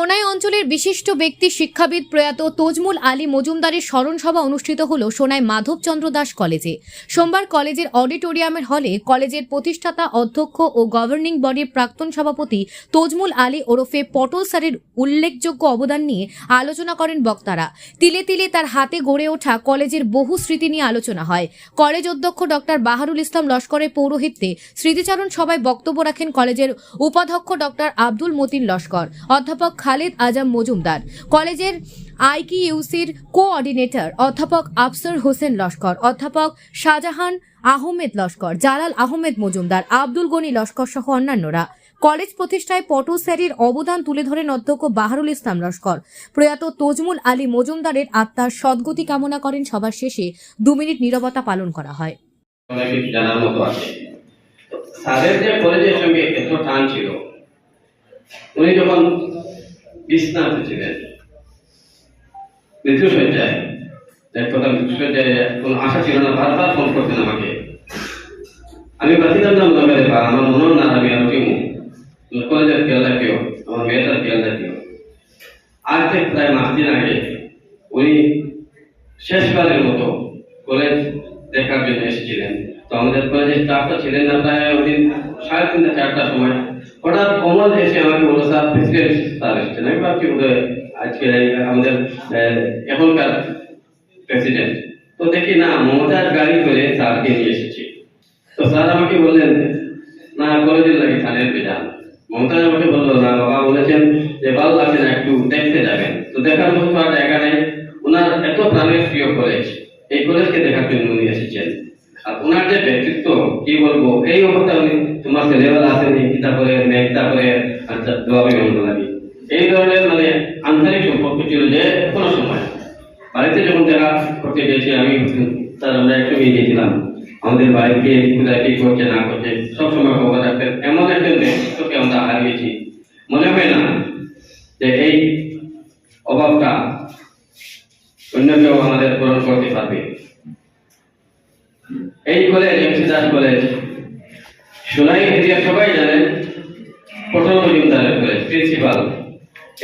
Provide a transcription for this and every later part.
সোনাই অঞ্চলের বিশিষ্ট ব্যক্তি শিক্ষাবিদ প্রয়াত তোজমুল আলী মজুমদারের স্মরণ সভা অনুষ্ঠিত হল সোনাই মাধবচন্দ্র দাস কলেজে। সোমবার কলেজের অডিটোরিয়ামের হলে কলেজের প্রতিষ্ঠাতা অধ্যক্ষ ও গভর্নিং বডির প্রাক্তন সভাপতি তোজমুল আলী ওরফে পটল স্যারের উল্লেখযোগ্য অবদান নিয়ে আলোচনা করেন বক্তারা। তিলে তিলে তার হাতে গড়ে ওঠা কলেজের বহু স্মৃতি নিয়ে আলোচনা হয়। কলেজ অধ্যক্ষ ডক্টর বাহারুল ইসলাম লস্করের পৌরোহিত্যে স্মৃতিচারণ সভায় বক্তব্য রাখেন কলেজের উপাধ্যক্ষ ডক্টর আব্দুল মতিন লস্কর। অধ্যাপক খালেদ আজম মজুমদার। কলেজের আইকিইউসির কোঅর্ডিনেটর অধ্যাপক আফসর হোসেন লস্কর, অধ্যাপক শাহজাহান আহমেদ লস্কর, জালাল আহমেদ মজুমদার, আব্দুল গনি লস্কর সহ অন্যান্যরা। কলেজ প্রতিষ্ঠায় পটু স্যারের অবদান তুলে ধরেন অধ্যক্ষ বাহারুল ইসলাম লস্কর। প্রয়াত তজমুল আলী মজুমদারের আত্মার সদ্গতি কামনা করেন সবার শেষে দু মিনিট নীরবতা পালন করা হয়। যে কলেজের সঙ্গে এত টান ছিল, উনি যখন বিছনাতে থেকে প্রায় মাস দিন আগে, উনি শেষবারের মতো কলেজ দেখার জন্য এসেছিলেন। তো আমাদের কলেজের স্টাফটা ছিলেন না, প্রায় ওই সাড়ে তিনটা, চারটার সময় হঠাৎ কমল এসে আমাকে বলল, স্যার প্রেসিডেন্ট স্যার এসেছেন। আমি ভাবছি আজকে আমাদের এখনকার প্রেসিডেন্ট তো দেখি, না মমতার গাড়ি করে স্যারকে নিয়ে এসেছি। তো স্যার আমাকে বললেন, না, কলেজের লাগে স্যারের বেজান মমতাজ আমাকে বলল, না, বাবা, বলেছেন যে ভালো লাগছে না, একটু দেখতে যাবেন। তো দেখার মতো আর জায়গা নেই। ওনার এত প্রাণের প্রিয় কলেজ, এই কলেজকে দেখার জন্য উনি এসেছেন। আর ওনার যে ব্যক্তিত্ব, কি বলব? এই অবস্থা উনি তোমার ছেলেবেলা আসেনি কিতা করে মেঘটা করে আচ্ছা বন্ধ লাগে এই ধরনের মানে আন্তরিক সম্পর্ক ছিল যে কোনো সময়। বাড়িতে যখন দেখা করতে গেছি আমি তার আমরা একটু নিয়ে গেছিলাম আমাদের বাড়িতে কোথায় কি করছে, না করছে সবসময় খবর রাখতেন। এমন একজন ব্যক্তিত্বকে আমরা হারিয়েছি। মনে হয় না যে এই অভাবটা অন্য কেউ আমাদের পূরণ করতে পারবে। এই college Das college, Sonai area সবাই জানেন পটল মজুমদারের কলেজ প্রিন্সিপাল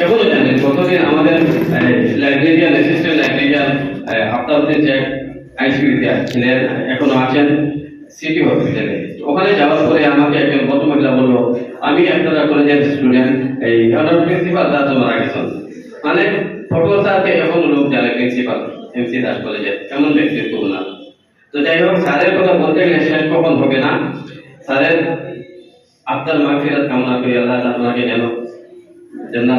এখনও জানেন গতদিন আমাদের librarian assistant librarian Aftabuddin Sheikh আইসিউতে ছিলেন, এখনও আছেন সিটি হসপিটালে ওখানে যাওয়ার পরে আমাকে একজন ভদ্রমহিলা বলল, আমি আপনারা কলেজের স্টুডেন্ট এই ওনার প্রিন্সিপাল দাস মারা গেছেন মানে ফটো স্যারকে এখন লোক জানে প্রিন্সিপাল এমসি দাস কলেজের, এমন ব্যক্তিত্ব ওনার। তো যাই হোক, স্যারের কথা বলতে গেলে শেষ কখন হবে না। স্যারের আপনার মাফিরাত কামনা করি, আল্লাহ আপনাকে যেন